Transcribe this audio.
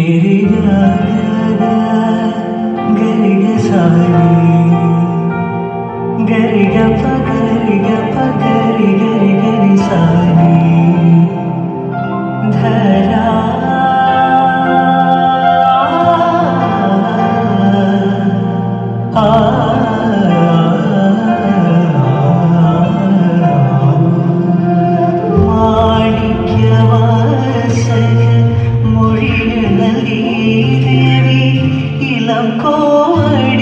मेरी गरी सारी गरी गरी गरी गरी गरी सारी धरा ஓடி